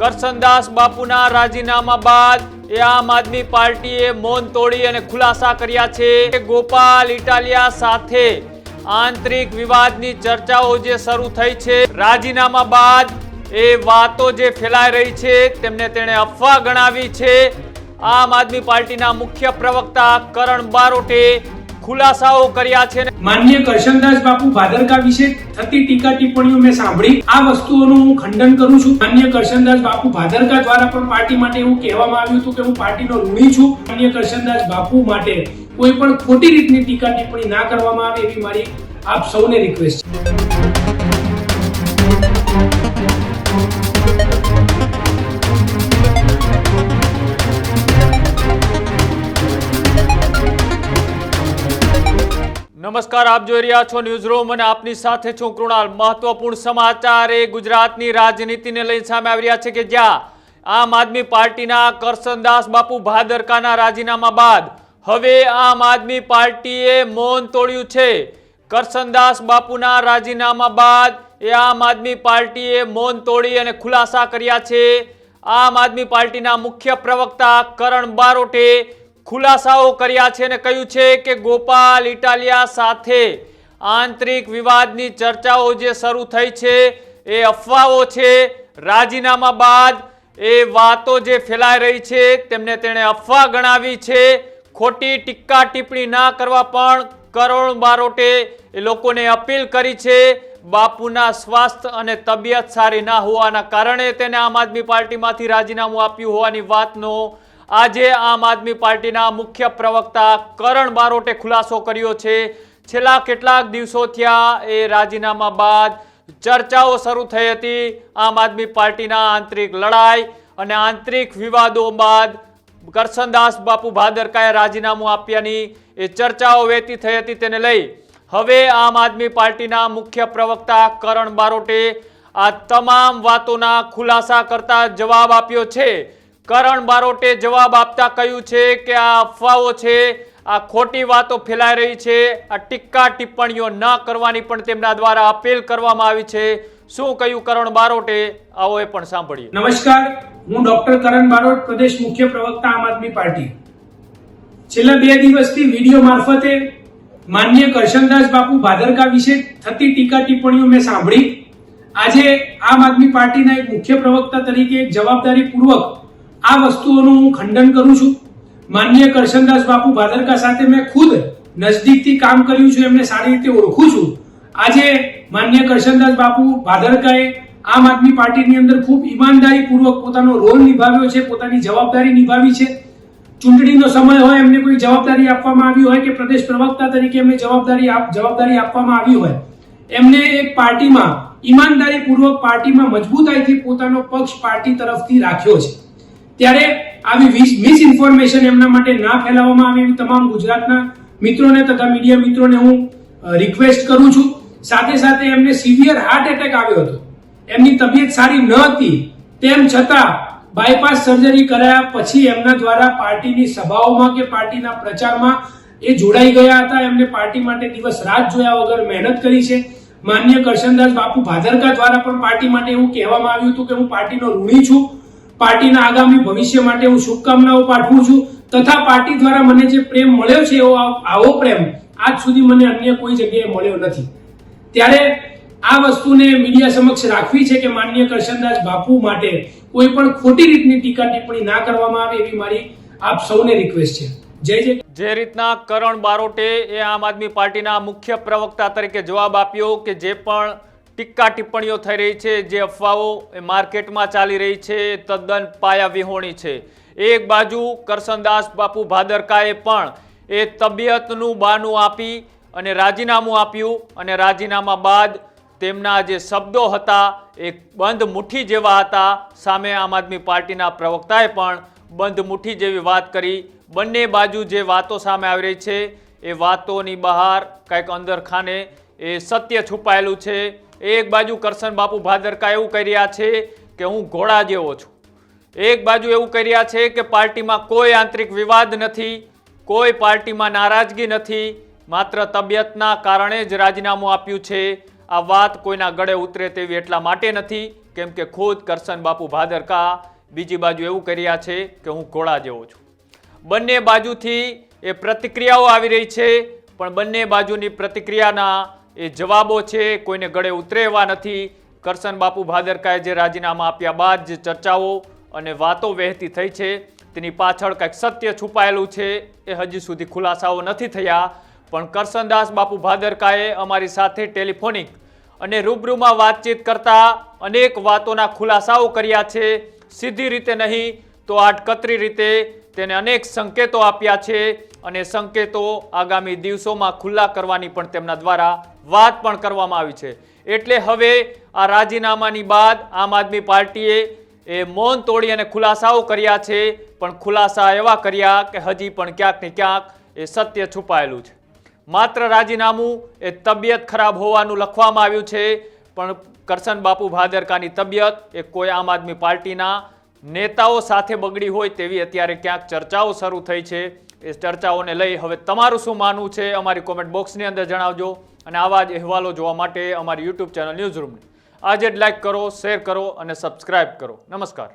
કરસનદાસ બાપુના રાજીનામા બાદ એ આમ આદમી પાર્ટીએ મૌન તોડી અને ખુલાસા કર્યા છે ગોપાલ ઇટાલિયા સાથે આંતરિક વિવાદની ચર્ચાઓ જે શરૂ થઈ છે, રાજીનામા બાદ એ વાતો જે ફેલાઈ રહી છે તેમને તેણે અફવા ગણાવી છે. આમ આદમી પાર્ટીના મુખ્ય પ્રવક્તા કરણ બારોટે ખુલાસાઓ કર્યા છે માન્ય કરશનદાસ બાપુ, ભાદરકા વિશે થતી ટીકા ટિપ્પણીઓ મેં સાંભળી. આ વસ્તુઓનું હું ખંડન કરું છું. માન્ય કરશનદાસ બાપુ, ભાદરકા દ્વારા પણ પાર્ટી માટે એવું કહેવામાં આવ્યું હતું કે હું પાર્ટીનો ઋણી છું. માન્ય કરશનદાસ બાપુ માટે કોઈ પણ ખોટી રીતની ટીકા ટિપ્પણી ના કરવામાં આવે એવી મારી આપ સૌને રિક્વેસ્ટ છે. નમસ્કાર, આપ જોઈ રહ્યા છો ન્યૂઝ રૂમ અને આપની સાથે છું કૃણાલ. મહત્વપૂર્ણ સમાચાર એ ગુજરાતની રાજનીતિને લઈને સામે આવી રહ્યા છે કે જ્યાં આમ આદમી પાર્ટીના કરસનદાસ બાપુ ભાદરકાના રાજીનામા બાદ હવે આમ આદમી પાર્ટીએ મૌન તોડ્યું છે. કરસનદાસ બાપુના રાજીનામા બાદ એ આમ આદમી પાર્ટીએ મૌન તોડી અને ખુલાસા કર્યા છે. આમ આદમી પાર્ટીના મુખ્ય પ્રવક્તા કરણ બારોટે ખુલાસાઓ કર્યા છે અને કહ્યું છે કે ગોપાલ ઇટાલિયા સાથે આંતરિક વિવાદની ચર્ચાઓ જે શરૂ થઈ છે, એ અફવાઓ છે. રાજીનામા બાદ એ વાતો જે ફેલાઈ રહી છે, તેમને તેણે અફવા ગણાવી છે. ખોટી ટીક્કા ટિપ્પણી ના કરવા પણ કરણ બારોટે એ લોકોને અપીલ કરી છે. બાપુના સ્વાસ્થ્ય અને તબિયત સારી ના હોવાના કારણે તેને આમ આદમી પાર્ટીમાંથી રાજીનામું આપ્યું હોવાની વાતનો આજે આમ આદમી પાર્ટીના મુખ્ય પ્રવક્તા કરણ બારોટે ખુલાસો કર્યો છે. છેલ્લા કેટલાક દિવસો થયા એ રાજીનામા બાદ ચર્ચાઓ શરૂ થઈ હતી. આમ આદમી પાર્ટીના આંતરિક લડાઈ અને આંતરિક વિવાદો બાદ કરશનદાસ બાપુ ભાદરકાએ રાજીનામું આપ્યાની એ ચર્ચાઓ વહેતી થઈ હતી તેને લઈ. હવે આમ આદમી પાર્ટીના મુખ્ય પ્રવક્તા કરણ બારોટે આ તમામ વાતોના ખુલાસા કરતા જવાબ આપ્યો છે. કરણ બારોટે જવાબ આપતા કહ્યું છે કે આ અફવાઓ છે, આ ખોટી વાતો ફેલાઈ રહી છે, આ ટીક્કા ટિપ્પણીઓ ન કરવાની પણ તેમના દ્વારા અપીલ કરવામાં આવી છે. શું કહ્યું કરણ બારોટે? આવો એ પણ સાંભળીએ. નમસ્કાર, હું ડોક્ટર કરણ બારોટ, પ્રદેશ મુખ્ય પ્રવક્તા આમ આદમી પાર્ટી. છેલ્લા બે દિવસથી વીડિયો મારફતે માન્ય કરશનદાસ બાપુ ભાદરકા વિશે થતી ટીકા ટિપ્પણીઓ મેં સાંભળી. આજે આમ આદમી પાર્ટીના એક મુખ્ય પ્રવક્તા તરીકે જવાબદારી જવાબદારીપૂર્વક આ વસ્તુઓનું હું ખંડન કરું છું. માન્ય કરશનદાસ બાપુ ભાદરકા સાથે મેં ખુદ નજદીકથી કામ કર્યું છે, એમને સારી રીતે ઓળખું છું. આજે માન્ય કરશનદાસ બાપુ ભાદરકાએ આમ આદમી પાર્ટીની અંદર ખૂબ ઈમાનદારીપૂર્વક પોતાનો રોલ નિભાવ્યો છે, પોતાની જવાબદારી નિભાવી છે. ચૂંટણીનો સમય હોય, એમને કોઈ જવાબદારી આપવામાં આવી હોય કે પ્રદેશ પ્રવક્તા તરીકે એમને જવાબદારી જવાબદારી આપવામાં આવી હોય. એમને એક પાર્ટીમાં, ઈમાનદારીપૂર્વક પાર્ટીમાં મજબૂતાઈથી પોતાનો પક્ષ પાર્ટી તરફથી રાખ્યો છે. ત્યારે આવી મિસ ઇન્ફોર્મેશન એમના માટે ના ફેલાવવામાં આવે એવી તમામ ગુજરાતના મિત્રોને તથા મીડિયા મિત્રોને હું રિક્વેસ્ટ કરું છું. સાથે સાથે એમને સિવિયર હાર્ટ એટેક આવ્યો હતો. એમની તબિયત સારી ન હતી. તેમ છતાં બાયપાસ સર્જરી કરાયા પછી એમના દ્વારા પાર્ટીની સભાઓમાં કે પાર્ટીના પ્રચારમાં એ જોડાઈ ગયા હતા. એમને પાર્ટી માટે દિવસ રાત જોયા વગર મહેનત કરી છે. માન્ય કરશનદાસ બાપુ ભાદરકા દ્વારા પણ પાર્ટી માટે એવું કહેવામાં આવ્યું હતું કે હું પાર્ટીનો ઋણી છું. પાર્ટીના આગામી ભવિષ્ય માટે હું શુભકામનાઓ પાઠવું છું. તથા પાર્ટી દ્વારા મને જે પ્રેમ મળ્યો છે એવો આવો પ્રેમ આજ સુધી મને અન્ય કોઈ જગ્યાએ મળ્યો નથી. ત્યારે આ વસ્તુને મીડિયા સમક્ષ રાખવી છે કે માન્ય કરશનદાસ બાપુ માટે કોઈ પણ ખોટી રીતની ટીકા ટિપ્પણી ના કરવામાં આવે એવી મારી આપ સૌને રિક્વેસ્ટ છે. જય જય જે રીતના કરણ બારોટે એ આમ આદમી પાર્ટીના મુખ્ય પ્રવક્તા તરીકે જવાબ આપ્યો કે જે પણ ટીક્કા ટિપ્પણીઓ થઈ રહી છે. જે અફવાઓ એ માર્કેટમાં ચાલી રહી છે. તદ્દન પાયા વિહોણી છે. એક બાજુ કરસનદાસ બાપુ ભાદરકાએ પણ એ તબિયતનું બાનું આપી અને રાજીનામું આપ્યું અને રાજીનામા બાદ તેમના જે શબ્દો હતા એ બંધ મુઠ્ઠી જેવા હતા. સામે આમ આદમી પાર્ટીના પ્રવક્તાએ પણ બંધ મુઠ્ઠી જેવી વાત કરી. બંને બાજુ જે વાતો સામે આવી રહી છે એ વાતોની બહાર કંઈક અંદર ખાને એ સત્ય છુપાયેલું છે. એક બાજુ કરશન બાપુ ભાદરકા એવું કહી રહ્યા છે કે હું ઘોડા જેવો છું. એક બાજુ એવું કહી રહ્યા છે કે પાર્ટીમાં કોઈ આંતરિક વિવાદ નથી, કોઈ પાર્ટીમાં નારાજગી નથી, માત્ર તબિયતના કારણે જ રાજીનામું આપ્યું છે. આ વાત કોઈના ગળે ઉતરે તેવી એટલા માટે નથી, કેમ કે ખુદ કરશન બાપુ ભાદરકા બીજી બાજુ એવું કર્યા છે કે હું ઘોડા જેવો છું. બંને બાજુથી એ પ્રતિક્રિયાઓ આવી રહી છે, પણ બંને બાજુની પ્રતિક્રિયાના એ જવાબો છે, કોઈને ગળે ઉતરે એવા નથી. કરશન બાપુ ભાદરકાએ જે રાજીનામા આપ્યા બાદ જે ચર્ચાઓ અને વાતો વહેતી થઈ છે. તેની પાછળ કંઈક સત્ય છુપાયેલું છે, એ હજી સુધી ખુલાસાઓ નથી થયા. પણ કરશનદાસ બાપુ ભાદરકાએ અમારી સાથે ટેલિફોનિક અને રૂબરૂમાં વાતચીત કરતા અનેક વાતોના ખુલાસાઓ કર્યા છે. સીધી રીતે નહીં, તો આટકતરી રીતે તેને અનેક સંકેતો આપ્યા છે અને સંકેતો આગામી દિવસોમાં ખુલ્લા કરવાની પણ તેમના દ્વારા વાત પણ કરવામાં આવી છે. એટલે હવે આ રાજીનામાની બાદ આમ આદમી પાર્ટીએ એ મૌન તોડી અને ખુલાસાઓ કર્યા છે, પણ ખુલાસા એવા કર્યા કે હજી પણ ક્યાંક ને ક્યાંક એ સત્ય છુપાયેલું છે. માત્ર રાજીનામું એ તબિયત ખરાબ હોવાનું લખવામાં આવ્યું છે, પણ કરશન બાપુ ભાદરકાની તબિયત એ કોઈ આમ આદમી પાર્ટીના નેતાઓ સાથે બગડી હોય તેવી અત્યારે ક્યાંક ચર્ચાઓ શરૂ થઈ છે. એ ચર્ચાઓને લઈ હવે તમારું શું માનવું છે અમારી કોમેન્ટ બોક્સની અંદર જણાવજો. અને આવા જ અહેવાલો જોવા માટે અમારી યુટ્યુબ ચેનલ ન્યૂઝ રૂમને આજે જ લાઈક કરો શેર કરો અને સબસ્ક્રાઇબ કરો. નમસ્કાર.